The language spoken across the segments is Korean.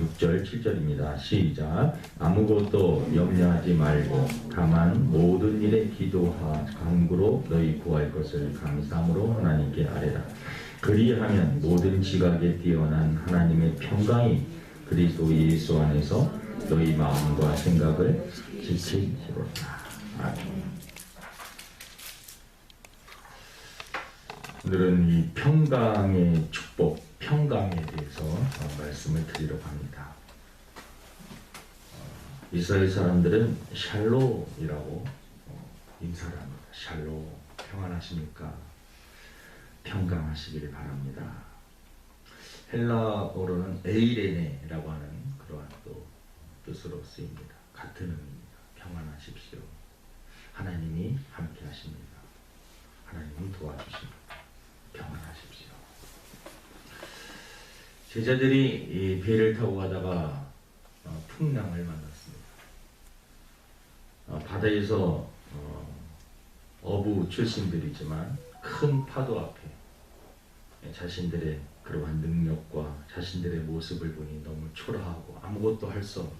6절, 7절입니다. 시작. 아무것도 염려하지 말고 다만 모든 일에 기도하 간구로 너희 구할 것을 감사함으로 하나님께 아뢰라. 그리하면 모든 지각에 뛰어난 하나님의 평강이 그리스도 예수 안에서 너희 마음과 생각을 지키시로다. 아멘. 오늘은 이 평강의 축복, 평강에 대해서 어, 말씀을 드리려고 합니다. 어, 이스라엘 사람들은 샬로이라고 어, 인사를 합니다. 샬로, 평안하십니까? 평강하시기를 바랍니다. 헬라어로는 에이레네라고 하는 그러한 또 뜻으로 쓰입니다. 같은 의미입니다. 평안하십시오. 하나님이 함께 하십니다. 하나님이 도와주십니다. 평안하십시오. 제자들이 이 배를 타고 가다가 어, 풍랑을 만났습니다. 어, 바다에서 어, 어부 출신들이지만 큰 파도 앞에 자신들의 그러한 능력과 자신들의 모습을 보니 너무 초라하고 아무것도 할 수 없는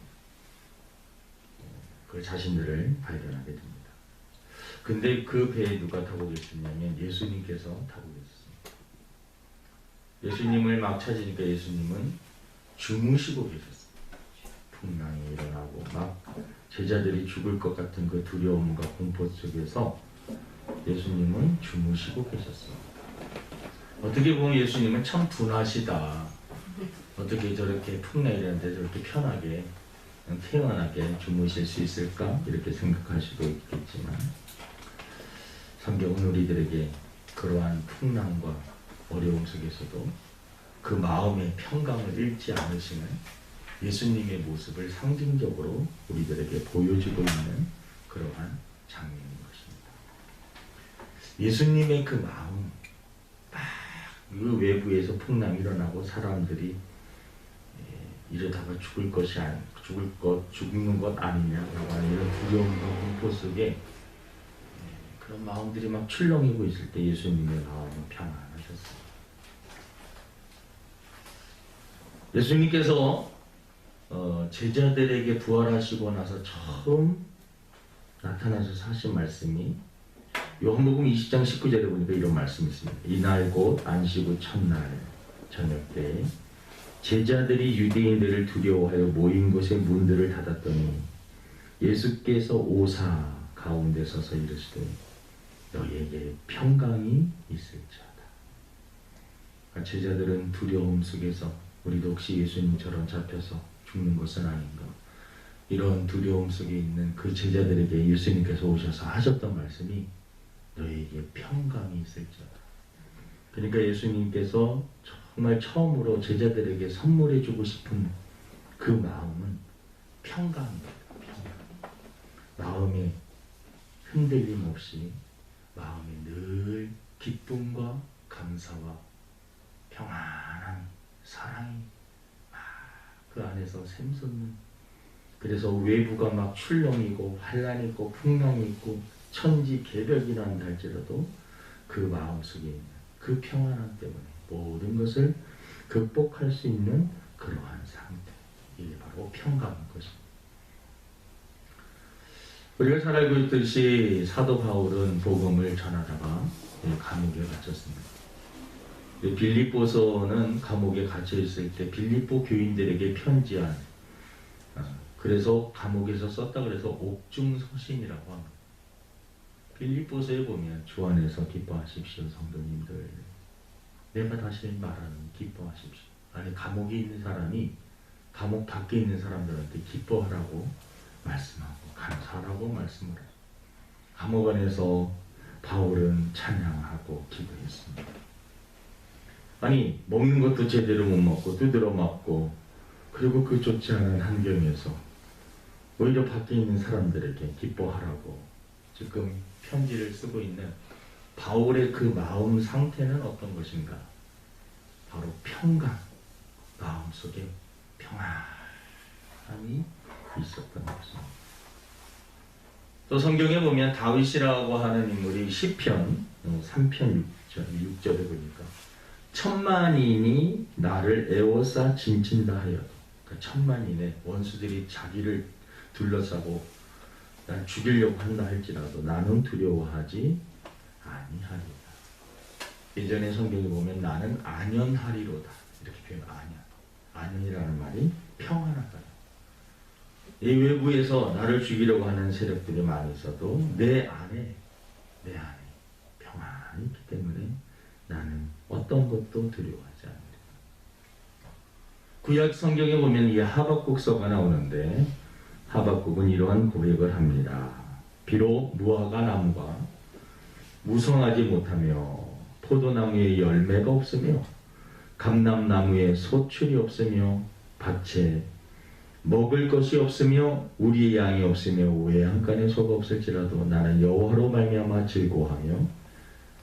그 자신들을 발견하게 됩니다. 근데 그 배에 누가 타고 계셨냐면 예수님께서 타고 계셨습니다. 예수님을 막 찾으니까 예수님은 주무시고 계셨습니다. 풍랑이 일어나고 막 제자들이 죽을 것 같은 그 두려움과 공포 속에서 예수님은 주무시고 계셨습니다. 어떻게 보면 예수님은 참 분하시다. 어떻게 저렇게 풍랑이라는데 저렇게 편하게 태연하게 주무실 수 있을까? 이렇게 생각할 수도 있겠지만 성경은 우리들에게 그러한 풍랑과 어려움 속에서도 그 마음의 평강을 잃지 않으시는 예수님의 모습을 상징적으로 우리들에게 보여주고 있는 그러한 장면인 것입니다. 예수님의 그 마음, 막그 외부에서 풍랑이 일어나고 사람들이 예, 이러다가 죽을 것이 아니, 죽을 것, 죽는 것 아니냐라고 하는 이런 두려움과 공포 속에 예, 그런 마음들이 막 출렁이고 있을 때 예수님의 마음은 평안하셨습니다. 예수님께서 어, 제자들에게 부활하시고 나서 처음 나타나셔서 하신 말씀이 요한복음 20장 19절에 보니까 이런 말씀이 있습니다. 이날 곧 안식 후 첫날 저녁 때 제자들이 유대인들을 두려워하여 모인 곳의 문들을 닫았더니 예수께서 오사 가운데 서서 이르시되 너희에게 평강이 있을지어다. 그러니까 제자들은 두려움 속에서 우리도 혹시 예수님처럼 잡혀서 죽는 것은 아닌가 이런 두려움 속에 있는 그 제자들에게 예수님께서 오셔서 하셨던 말씀이 너희에게 평강이 있을지어다. 그러니까 예수님께서 정말 처음으로 제자들에게 선물해 주고 싶은 그 마음은 평강입니다. 평강. 마음에 흔들림 없이 마음에 늘 기쁨과 감사와 평안한 사랑이 막 그 안에서 샘솟는 그래서 외부가 막 출렁이고 환란이 있고 풍랑이 있고 천지 개벽이 난다 할지라도 그 마음속에 있는 그 평안함 때문에 모든 것을 극복할 수 있는 그러한 상태 이게 바로 평강인 것입니다. 우리가 잘 알고 있듯이 사도 바울은 복음을 전하다가 감옥에 갇혔습니다. 빌립보서는 감옥에 갇혀 있을 때 빌립보 교인들에게 편지한 아, 그래서 감옥에서 썼다 그래서 옥중 서신이라고 합니다. 빌립보서에 보면 주 안에서 기뻐하십시오 성도님들. 내가 다시 말하는 기뻐하십시오. 아니 감옥에 있는 사람이 감옥 밖에 있는 사람들한테 기뻐하라고 말씀하고 감사하라고 말씀을 해요. 감옥 안에서 바울은 찬양하고 기도했습니다. 아니 먹는 것도 제대로 못 먹고 두드러 맞고 그리고 그 좋지 않은 환경에서 오히려 밖에 있는 사람들에게 기뻐하라고 지금 편지를 쓰고 있는 바울의 그 마음 상태는 어떤 것인가? 바로 평강, 마음속에 평안함이 있었던 것입니다. 또 성경에 보면 다윗이라고 하는 인물이 시편 3편 6절, 6절에 보니까 천만인이 나를 애워싸 짐친다 하여도 그 천만인의 원수들이 자기를 둘러싸고 날 죽이려고 한다 할지라도 나는 두려워하지 아니하리라. 예전에 성경에 보면 나는 안연하리로다 이렇게 표현 안연. 안연이라는 말이 평안하다. 이 외부에서 나를 죽이려고 하는 세력들이 많이 있어도 내 안에 내 안에 평안이 있기 때문에 나는 어떤 것도 두려워하지 않는다. 구약 성경에 보면 이 하박국서가 나오는데 하박국은 이러한 고백을 합니다. 비록 무화과 나무가 무성하지 못하며 포도나무에 열매가 없으며 감람나무에 소출이 없으며 밭에 먹을 것이 없으며 우리의 양이 없으며 외양간에 소가 없을지라도 나는 여호와로 말미암아 즐거워하며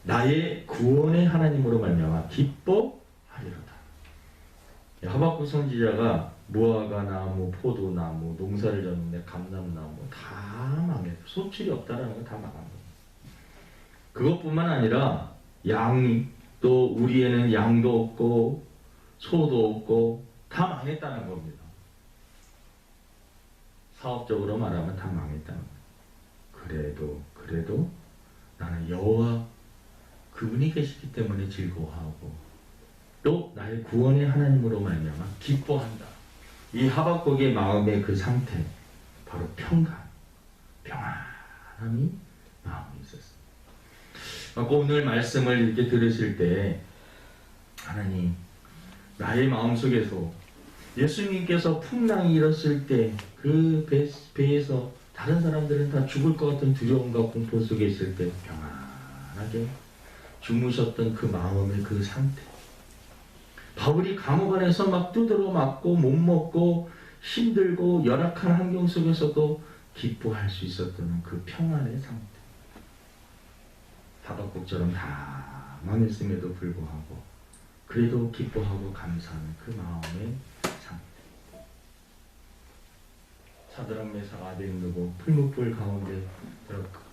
나의 구원의 하나님으로 말미암아 기뻐하리로다. 하박국 선지자가 무화과 나무, 포도나무, 농사를 졌는데 감람나무 다 망해. 소출이 없다라는 건다 망한 거예요. 그것뿐만 아니라 양이 또 우리에는 양도 없고 소도 없고 다 망했다는 겁니다. 사업적으로 말하면 다 망했다는 거예요. 그래도 그래도 나는 여호와 그분이 계시기 때문에 즐거워하고 또 나의 구원의 하나님으로 말미암아 기뻐한다. 이 하박국의 마음의 그 상태 바로 평강, 평안함이 마음에 있었습니다. 아까 오늘 말씀을 이렇게 들으실 때 하나님 나의 마음 속에서 예수님께서 풍랑이 일었을 때 그 배에서 다른 사람들은 다 죽을 것 같은 두려움과 공포 속에 있을 때 평안하게 주무셨던 그 마음의 그 상태. 바울이 감옥 안에서 막 두드러 맞고 못 먹고 힘들고 열악한 환경 속에서도 기뻐할 수 있었던 그 평안의 상태. 하박국처럼 다 망했음에도 불구하고 그래도 기뻐하고 감사하는 그 마음의 상태. 사드락 메사 아벤누고 풀무불 가운데 들어가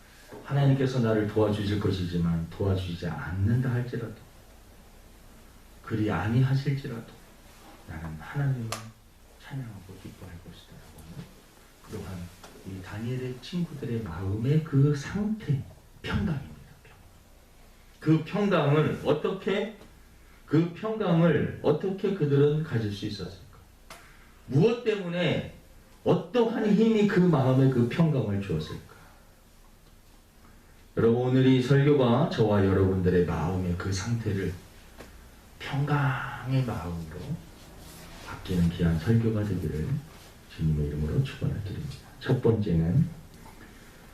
하나님께서 나를 도와주실 것이지만 도와주지 않는다 할지라도 그리 아니하실지라도 나는 하나님을 찬양하고 기뻐할 하는 그러한 이 다니엘의 친구들의 마음의 그 상태 평강입니다. 평강. 그 평강을 어떻게 그 평강을 어떻게 그들은 가질 수 있었을까? 무엇 때문에 어떠한 힘이 그 마음에 그 평강을 주었을까? 여러분 오늘 이 설교가 저와 여러분들의 마음의 그 상태를 평강의 마음으로 바뀌는 귀한 설교가 되기를 주님의 이름으로 축원을 드립니다. 첫 번째는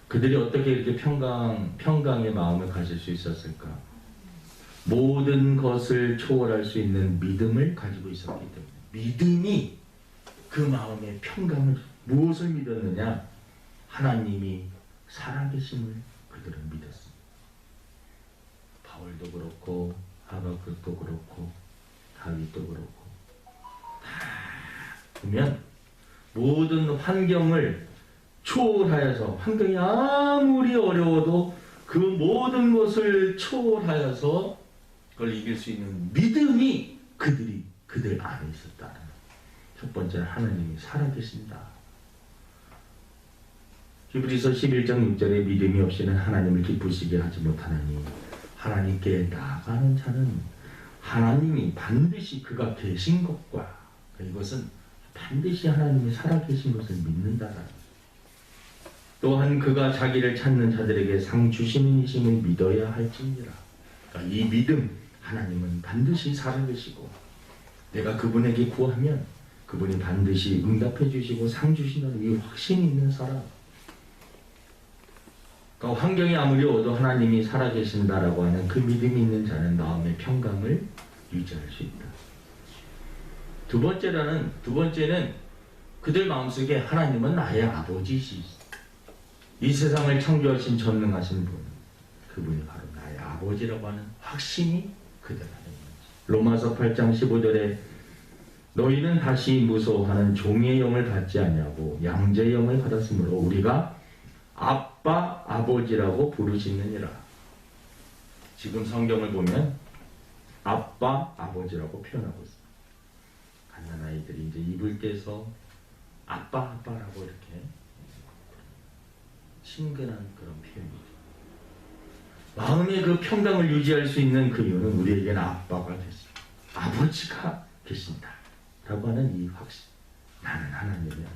그들이 어떻게 이렇게 평강 평강의 마음을 가질 수 있었을까? 모든 것을 초월할 수 있는 믿음을 가지고 있었기 때문에 믿음이 그 마음의 평강을 무엇을 믿었느냐? 하나님이 살아계심을 그들은 믿었습니다. 바울도 그렇고 하박국도 그렇고 다윗도 그렇고 다 보면 모든 환경을 초월하여서 환경이 아무리 어려워도 그 모든 것을 초월하여서 그걸 이길 수 있는 믿음이 그들이 그들 안에 있었다는 첫 번째는 하나님이 살아계신다. 히브리서 11장 6절에 믿음이 없이는 하나님을 기쁘시게 하지 못하나니 하나님께 나아가는 자는 하나님이 반드시 그가 계신 것과 이것은 반드시 하나님이 살아계신 것을 믿는다라는 또한 그가 자기를 찾는 자들에게 상 주시는 이심을 믿어야 할지니라. 그러니까 이 믿음 하나님은 반드시 살아계시고 내가 그분에게 구하면 그분이 반드시 응답해 주시고 상 주시는 이 확신이 있는 사람. 그러니까 환경이 아무리 어도 하나님이 살아계신다라고 하는 그 믿음이 있는 자는 마음의 평강을 유지할 수 있다. 두 번째라는 두 번째는 그들 마음속에 하나님은 나의 아버지시. 이 세상을 창조하신 전능하신 분, 그분이 바로 나의 아버지라고 하는 확신이 그들 안에 있는 거지. 로마서 8장 15절에 너희는 다시 무서워하는 종의 영을 받지 아니하고 양자의 영을 받았으므로 우리가 아빠 아버지라고 부르시느니라. 지금 성경을 보면 아빠 아버지라고 표현하고 있습니다. 갓난 아이들이 이제 입을 떼서 아빠 아빠라고 이렇게 친근한 그런 표현이죠. 마음의 그 평강을 유지할 수 있는 그 이유는 우리에게는 아빠가 됐습니다. 아버지가 계신다. 라고 하는 이 확신. 나는 하나님이야.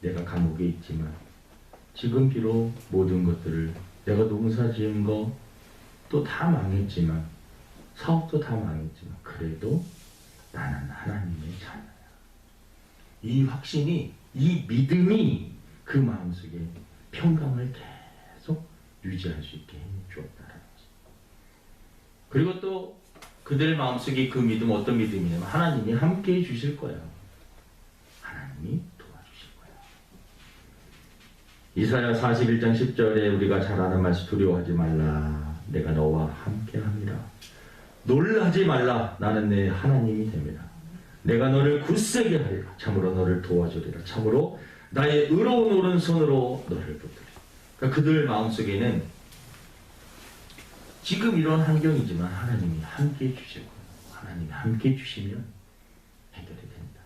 내가 감옥에 있지만 지금 비록 모든 것들을 내가 농사 지은 거 또 다 망했지만 사업도 다 망했지만 그래도 나는 하나님의 자녀야. 이 확신이 이 믿음이 그 마음속에 평강을 계속 유지할 수 있게 해주었다는 거죠. 그리고 또 그들 마음속에 그 믿음 어떤 믿음이냐면 하나님이 함께 해 주실 거야. 하나님이. 이사야 41장 10절에 우리가 잘 아는 말씀 두려워하지 말라. 내가 너와 함께 합니다. 놀라지 말라. 나는 내 하나님이 됩니다. 내가 너를 굳세게 하리라. 참으로 너를 도와주리라. 참으로 나의 의로운 오른손으로 너를 붙들리라. 그러니까 그들 마음속에는 지금 이런 환경이지만 하나님이 함께 거예요. 하나님이 함께 해 주시면 해결이 됩니다.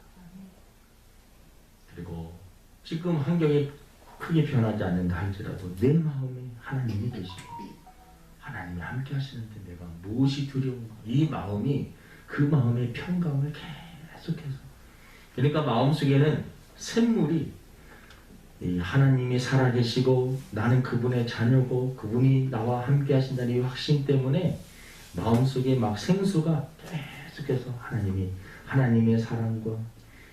그리고 지금 환경이 크게 변하지 않는다 할지라도 내 마음에 하나님이 계시고 하나님이 함께 하시는데 내가 무엇이 두려운가? 이 마음이 그 마음의 평강을 계속해서. 그러니까 마음속에는 샘물이 이 하나님이 살아계시고 나는 그분의 자녀고 그분이 나와 함께 하신다는 이 확신 때문에 마음속에 막 생수가 계속해서 하나님이 하나님의 사랑과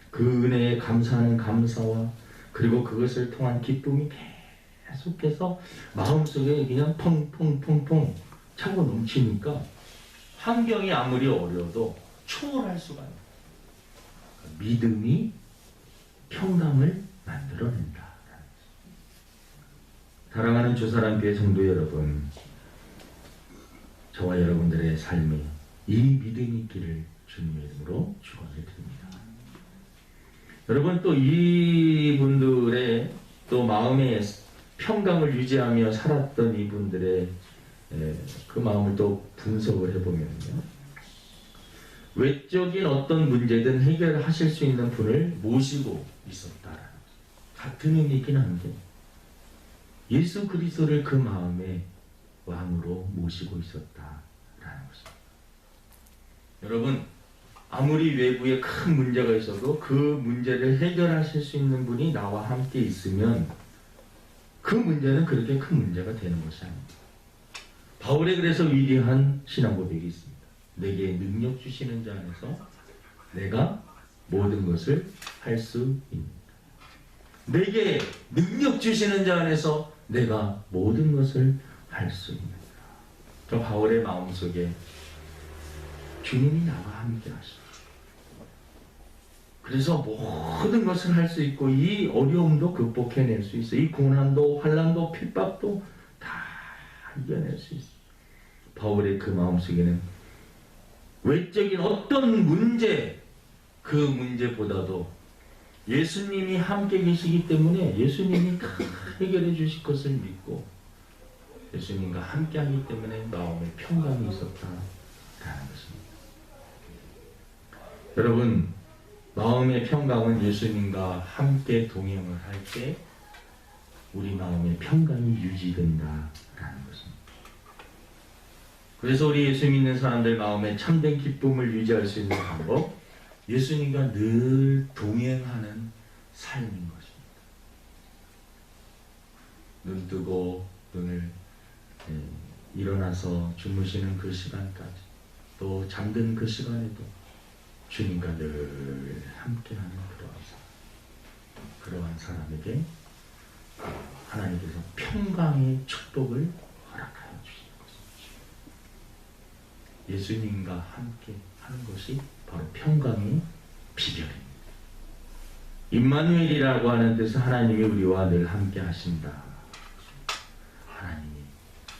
그 은혜에 감사하는 감사와 그리고 그것을 통한 기쁨이 계속해서 마음속에 그냥 펑펑펑펑 차고 넘치니까 환경이 아무리 어려워도 초월할 수가 있어요. 믿음이 평강을 만들어낸다. 사랑하는 주사람 교회 성도 여러분, 저와 여러분들의 삶에 이 믿음이 있기를 주님의 이름으로 축원을 드립니다. 여러분 또 이분들의 또 마음의 평강을 유지하며 살았던 이분들의 에, 그 마음을 또 분석을 해보면요. 외적인 어떤 문제든 해결하실 수 있는 분을 모시고 거죠. 같은 의미이긴 한데 예수 그리스도를 그 마음에 왕으로 모시고 있었다라는 것입니다. 여러분 아무리 외부에 큰 문제가 있어도 그 문제를 해결하실 수 있는 분이 나와 함께 있으면 그 문제는 그렇게 큰 문제가 되는 것이 아닙니다. 바울의 그래서 위대한 신앙 고백이 있습니다. 내게 능력 주시는 자 안에서 내가 모든 것을 할 수 있다. 내게 능력 주시는 자 안에서 내가 모든 것을 할 수 있다. 저 바울의 마음속에 주님이 나와 함께 하시고 그래서 모든 것을 할 수 있고 이 어려움도 극복해낼 수 있어. 이 고난도 환란도 핍박도 다 이겨낼 수 있어. 바울의 그 마음속에는 외적인 어떤 문제 그 문제보다도 예수님이 함께 계시기 때문에 예수님이 다 해결해 주실 것을 믿고 예수님과 함께 하기 때문에 마음에 평강이 있었다라는 것입니다. 여러분 마음의 평강은 예수님과 함께 동행을 할 때 우리 마음의 평강이 유지된다라는 것입니다. 그래서 우리 예수 믿는 사람들 마음에 참된 기쁨을 유지할 수 있는 방법, 예수님과 늘 동행하는 삶인 것입니다. 눈 뜨고 눈을 예, 일어나서 주무시는 그 시간까지, 또 잠든 그 시간에도 주님과 늘 함께하는 그러한 그러한 사람에게 하나님께서 평강의 축복을 허락하여 주시는 것입니다. 예수님과 함께 하는 것이 바로 평강의 비결입니다. 임마누엘이라고 하는 뜻은 하나님이 우리와 늘 함께 하신다. 하나님이.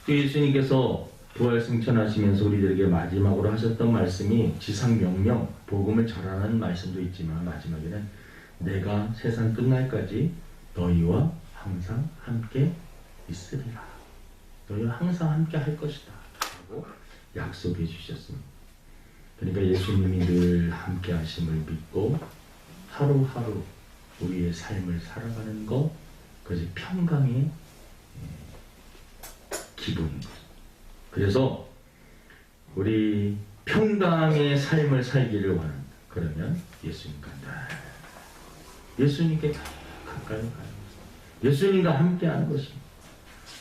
또 예수님께서 부활 승천하시면서 우리들에게 마지막으로 하셨던 말씀이 지상 명령, 복음을 전하는 말씀도 있지만 마지막에는 내가 세상 끝날까지 너희와 항상 함께 있으리라. 너희와 항상 함께 할 것이다. 라고 약속해 주셨습니다. 그러니까 예수님이 늘 함께 하심을 믿고 하루하루 우리의 삶을 살아가는 것 그것이 평강의 예, 기본입니다. 그래서 우리 평강의 삶을 살기를 원한다. 그러면 예수님과 늘 예수님께 가까이 가는 것. 예수님과 함께하는 것입니다.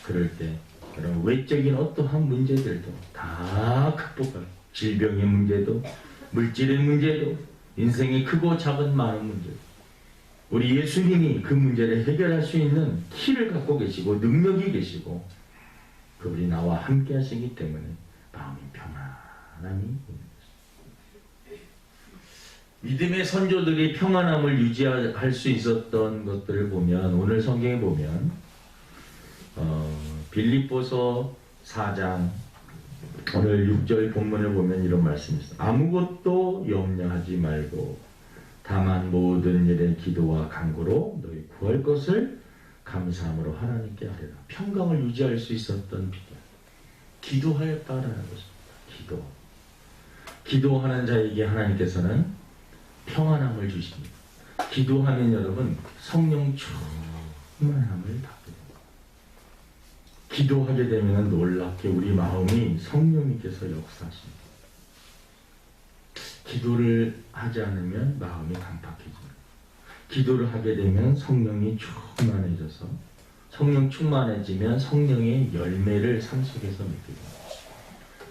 그럴 때 여러분 외적인 어떠한 문제들도 다 극복하고 질병의 문제도 물질의 문제도 인생의 크고 작은 많은 문제 우리 예수님이 그 문제를 해결할 수 있는 키를 갖고 계시고 능력이 계시고 그분이 나와 함께 하시기 때문에 마음이 평안함이. 믿음의 선조들이 평안함을 유지할 수 있었던 것들을 보면 오늘 성경에 보면 어, 빌립보서 4장 오늘 6절 본문을 보면 이런 말씀이 있어요. 아무것도 염려하지 말고 다만 모든 일에 기도와 간구로 너희 구할 것을 감사함으로 하나님께 하리라. 평강을 유지할 수 있었던 비결. 기도하였다라는 것입니다. 기도. 기도하는 자에게 하나님께서는 평안함을 주십니다. 기도하면 여러분 성령 충만함을 받게 됩니다. 기도하게 되면 놀랍게 우리 마음이 성령님께서 역사하십니다. 기도를 하지 않으면 마음이 강팍해집니다. 기도를 하게 되면 성령이 충만해져서 성령 충만해지면 성령의 열매를 삶 속에서 믿게 됩니다.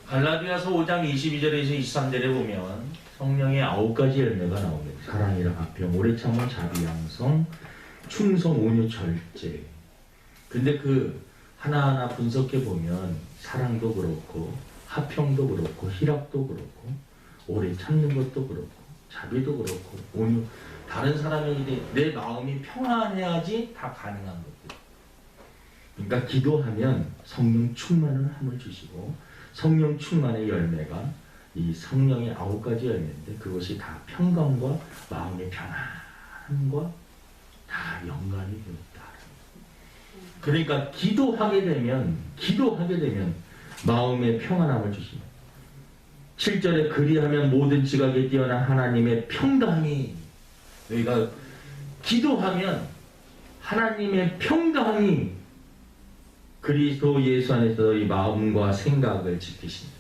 갈라디아서 5장 22절에서 23절에 보면 성령의 아홉 가지 열매가 나옵니다. 사랑이라 가평, 오래 참은 자비, 양성, 충성, 온유, 절제. 근데 그 하나하나 분석해 보면 사랑도 그렇고 화평도 그렇고 희락도 그렇고 오래 참는 것도 그렇고 자비도 그렇고 온유 다른 사람에게 내 마음이 평안해야지 다 가능한 것들. 그러니까 기도하면 성령 충만을 함을 주시고 성령 충만의 열매가 이 성령의 아홉 가지 열매인데 그것이 다 평강과 마음의 편안함과 다 연관이 되었다. 그러니까 기도하게 되면 기도하게 되면 마음의 평안함을 주십니다. 7절에 그리하면 모든 지각에 뛰어난 하나님의 평강이 너희가 기도하면 하나님의 평강이 그리스도 예수 안에서 이 마음과 생각을 지키십니다.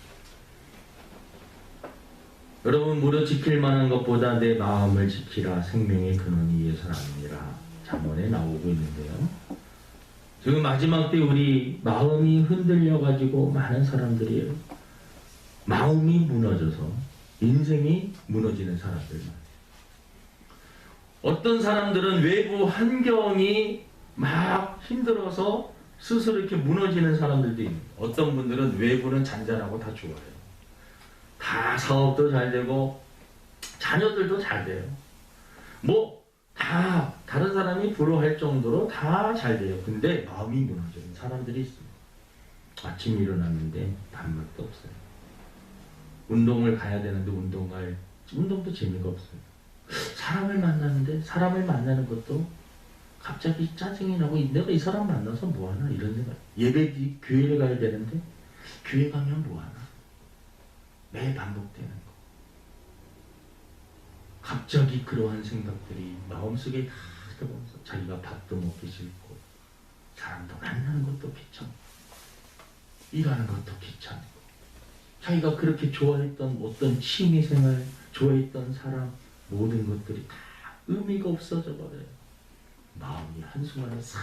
여러분 무릇 지킬 만한 것보다 내 마음을 지키라 생명의 근원이 예선 아니라 잠언에 나오고 있는데요. 지금 마지막 때 우리 마음이 흔들려 가지고 많은 사람들이 마음이 무너져서 인생이 무너지는 사람들 많아요. 어떤 사람들은 외부 환경이 막 힘들어서 스스로 이렇게 무너지는 사람들도 있는 어떤 분들은 외부는 잔잔하고 다 좋아요. 다 사업도 잘 되고 자녀들도 잘 돼요. 뭐 다 다른 사람이 부러워할 정도로 다 잘 돼요. 근데 마음이 무너지는 사람들이 있습니다. 아침 일어났는데 밥맛도 없어요. 운동을 가야 되는데 운동 갈 운동도 재미가 없어요. 사람을 만나는데 사람을 만나는 것도 갑자기 짜증이 나고 내가 이 사람 만나서 뭐하나? 이런 생각. 예배 교회를 가야 되는데 교회 가면 뭐하나? 매일 반복되는 거. 갑자기 그러한 생각들이 마음속에 다 들어오면서 자기가 밥도 먹기 싫고 사람도 만나는 것도 귀찮고 일하는 것도 귀찮고 자기가 그렇게 좋아했던 어떤 취미생활 좋아했던 사람 모든 것들이 다 의미가 없어져 버려요 마음이 한순간에 싹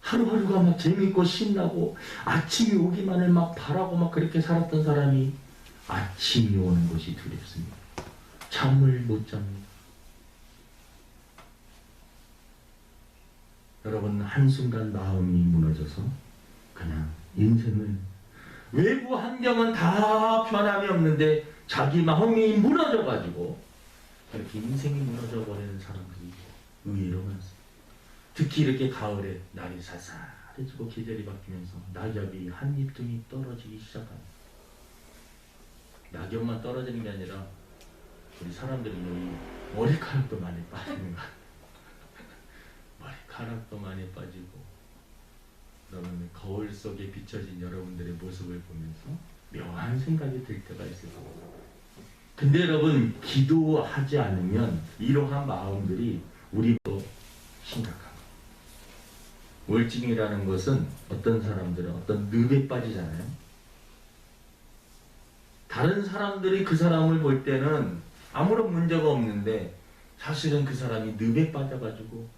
하루하루가 막 재밌고 신나고 아침이 오기만을 막 바라고 막 그렇게 살았던 사람이 아침이 오는 것이 두렵습니다. 잠을 못 잡니다. 여러분 한순간 마음이 무너져서 그냥 인생을 외부 환경은 다 변함이 없는데 자기 마음이 무너져 가지고 이렇게 인생이 무너져 버리는 사람들이 의외로 많습니다. 특히 이렇게 가을에 날이 쌀쌀해지고 계절이 바뀌면서 낙엽이 한 입둥이 떨어지기 시작합니다. 낙엽만 떨어지는 게 아니라 우리 사람들이 여기 머리카락도 많이 빠지는 거 머리카락도 많이 빠지고 여러분 거울 속에 비춰진 여러분들의 모습을 보면서 묘한 생각이 들 때가 있어요. 근데 여러분 기도하지 않으면 이러한 마음들이 우리도 심각한. 우울증이라는 것은 어떤 사람들은 어떤 늪에 빠지잖아요. 다른 사람들이 그 사람을 볼 때는 아무런 문제가 없는데 사실은 그 사람이 늪에 빠져가지고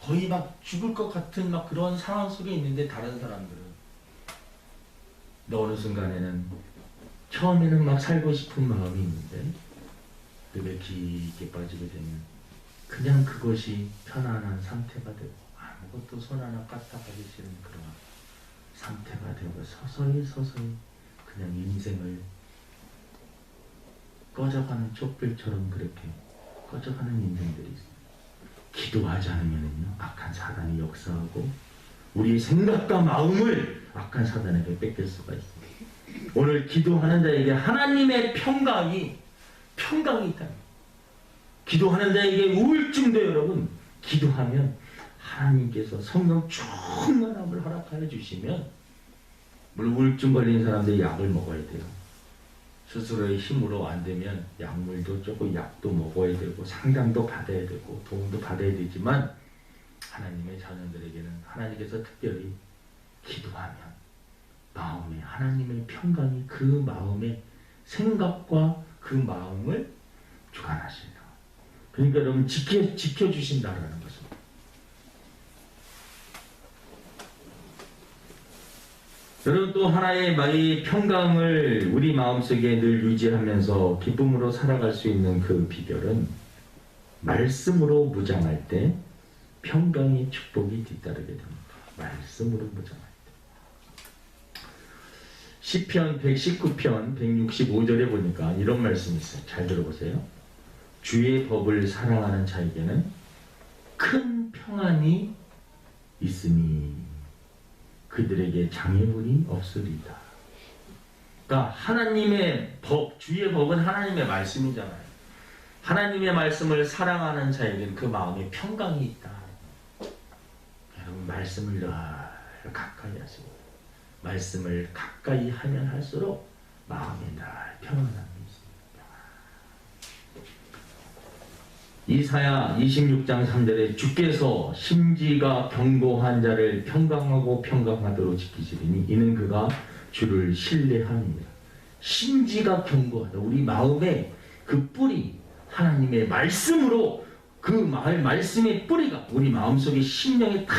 거의 막 죽을 것 같은 막 그런 상황 속에 있는데 다른 사람들은 너 어느 순간에는 처음에는 막 살고 싶은 마음이 있는데 깊게 빠지게 되면 그냥 그것이 편안한 상태가 되고 아무것도 손 하나 까딱하기 싫은 그런 상태가 되고 서서히 서서히 그냥 인생을 꺼져가는 촛불처럼 그렇게 꺼져가는 인생들이 있어요. 기도하지 않으면요 악한 사단이 역사하고 우리의 생각과 마음을 악한 사단에게 뺏길 수가 있습니다. 오늘 기도하는 자에게 하나님의 평강이 평강이 있다. 기도하는 자에게 우울증도 여러분 기도하면 하나님께서 성령 충만함을 허락하여 주시면 물론 우울증 걸린 사람들이 약을 먹어야 돼요. 스스로의 힘으로 안 되면 약물도 조금 약도 먹어야 되고 상담도 받아야 되고 도움도 받아야 되지만 하나님의 자녀들에게는 하나님께서 특별히 기도하면 마음에 하나님의 평강이 그 마음의 생각과 그 마음을 주관하신다. 그러니까 여러분 지켜 지켜주신다라는 것입니다. 여러분 또 하나의 마의 평강을 우리 마음속에 늘 유지하면서 기쁨으로 살아갈 수 있는 그 비결은 말씀으로 무장할 때 평강의 축복이 뒤따르게 됩니다. 말씀으로 때. 시편 119편 165절에 보니까 이런 말씀이 있어요. 잘 들어보세요. 주의 법을 사랑하는 자에게는 큰 평안이 있으니 그들에게 장애물이 없으리다. 그러니까 하나님의 법, 주의 법은 하나님의 말씀이잖아요. 하나님의 말씀을 사랑하는 자에게는 그 마음에 평강이 있다. 말씀을 늘 가까이 하시고 말씀을 가까이 하면 할수록 마음에 늘 평안함이 있습니다. 이사야 26장 3절에 주께서 심지가 견고한 자를 평강하고 평강하도록 지키시리니 이는 그가 주를 신뢰함이니라. 심지가 견고하다. 우리 마음에 그 뿌리 하나님의 말씀으로 그 말, 말씀의 뿌리가 우리 마음속에 심령에 탁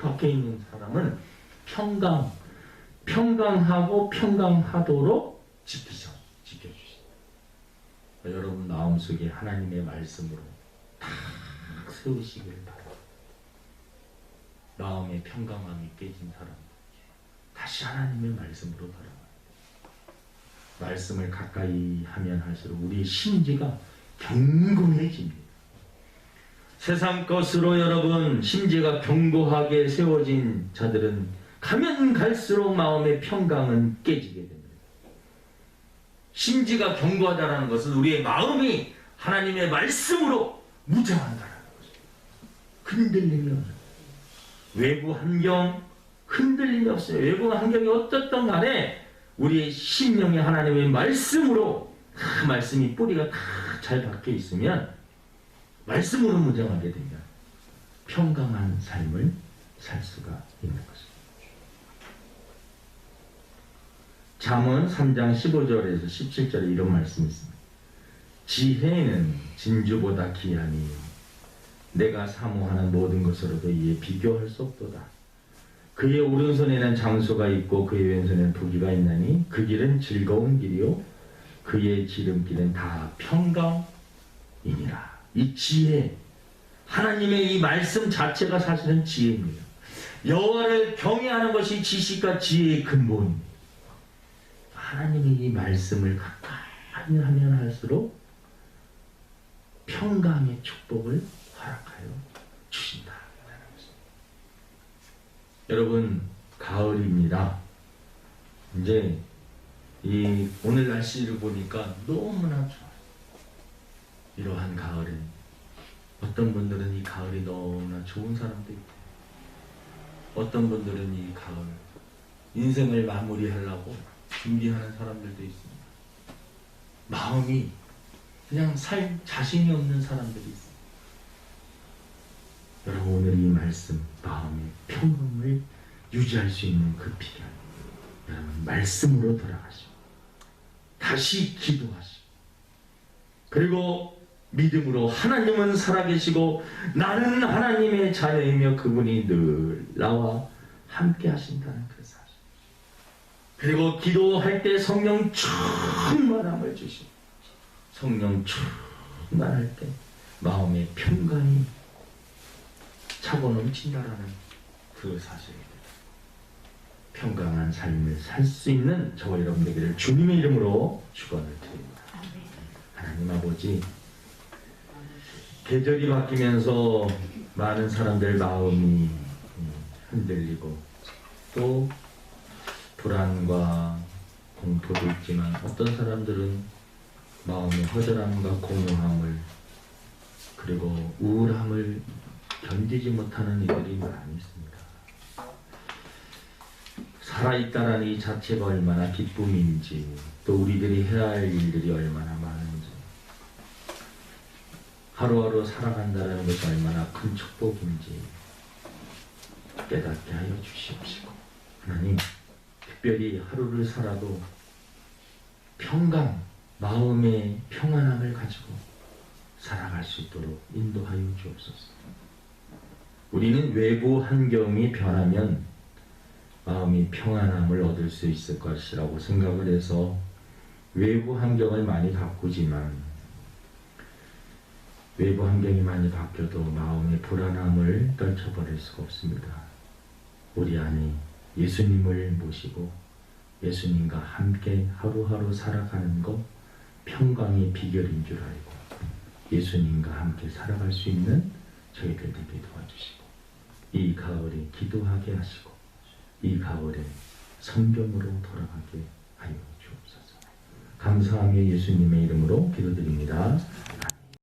박혀 있는 사람은 평강, 평강하고 평강하도록 지키셔, 지켜주시다. 여러분 마음속에 하나님의 말씀으로 탁 세우시길 바랍니다. 마음의 평강함이 깨진 사람 다시 하나님의 말씀으로 돌아와요. 말씀을 가까이 하면 할수록 우리의 심지가 견고해집니다. 세상 것으로 여러분 심지가 견고하게 세워진 자들은 가면 갈수록 마음의 평강은 깨지게 됩니다. 심지가 견고하다라는 것은 우리의 마음이 하나님의 말씀으로 무장한다라는 거죠. 흔들림이 없어요. 외부 환경 흔들림이 없어요. 외부 환경이 어떻든 간에 우리의 심령에 하나님의 말씀으로 그 말씀이 뿌리가 다 잘 박혀 있으면 말씀으로 무장하게 되면 평강한 삶을 살 수가 있는 것입니다. 잠언 3장 15절에서 17절에 이런 말씀이 있습니다. 지혜는 진주보다 귀하니 내가 사모하는 모든 것으로도 이에 비교할 수 없도다. 그의 오른손에는 장소가 있고 그의 왼손에는 부기가 있나니 그 길은 즐거운 길이요 그의 지름길은 다 평강이니라. 이 지혜, 하나님의 이 말씀 자체가 사실은 지혜입니다. 여호와를 경외하는 것이 지식과 지혜의 근본입니다. 하나님의 이 말씀을 가까이 하면 할수록 평강의 축복을 허락하여 주신다. 여러분 가을입니다. 이제 이 오늘 날씨를 보니까 너무나 좋아요. 이러한 가을에 어떤 분들은 이 가을이 너무나 좋은 사람도 있고 어떤 분들은 이 가을 인생을 마무리하려고 준비하는 사람들도 있습니다. 마음이 그냥 살 자신이 없는 사람들이 있습니다. 여러분 오늘 이 말씀 마음의 평온을 유지할 수 있는 그 비결 여러분 말씀으로 돌아가시고 다시 기도하시고 그리고 믿음으로 하나님은 살아계시고 나는 하나님의 자녀이며 그분이 늘 나와 함께 하신다는 그 사실 그리고 기도할 때 성령 충만함을 주시고 성령 충만할 때 마음의 평강이 차고 넘친다라는 그 사실입니다. 평강한 삶을 살 수 있는 저와 여러분들에게 주님의 이름으로 축원을 드립니다. 하나님 아버지 계절이 바뀌면서 많은 사람들 마음이 음, 흔들리고 또 불안과 공포도 있지만 어떤 사람들은 마음의 허전함과 공허함을 그리고 우울함을 견디지 못하는 이들이 많이 있습니다. 살아있다는 이 자체가 얼마나 기쁨인지 또 우리들이 해야 할 일들이 얼마나 많은지 하루하루 살아간다는 것이 얼마나 큰 축복인지 깨닫게 하여 주시옵시고 하나님 특별히 하루를 살아도 평강 마음의 평안함을 가지고 살아갈 수 있도록 인도하여 주옵소서. 우리는 외부 환경이 변하면 마음이 평안함을 얻을 수 있을 것이라고 생각을 해서 외부 환경을 많이 바꾸지만 외부 환경이 많이 바뀌어도 마음의 불안함을 떨쳐버릴 수가 없습니다. 우리 안에 예수님을 모시고 예수님과 함께 하루하루 살아가는 것 평강의 비결인 줄 알고 예수님과 함께 살아갈 수 있는 저희들 되게 도와주시고 이 가을에 기도하게 하시고 이 가을에 성경으로 돌아가게 하여 주옵소서. 감사하며 예수님의 이름으로 기도드립니다.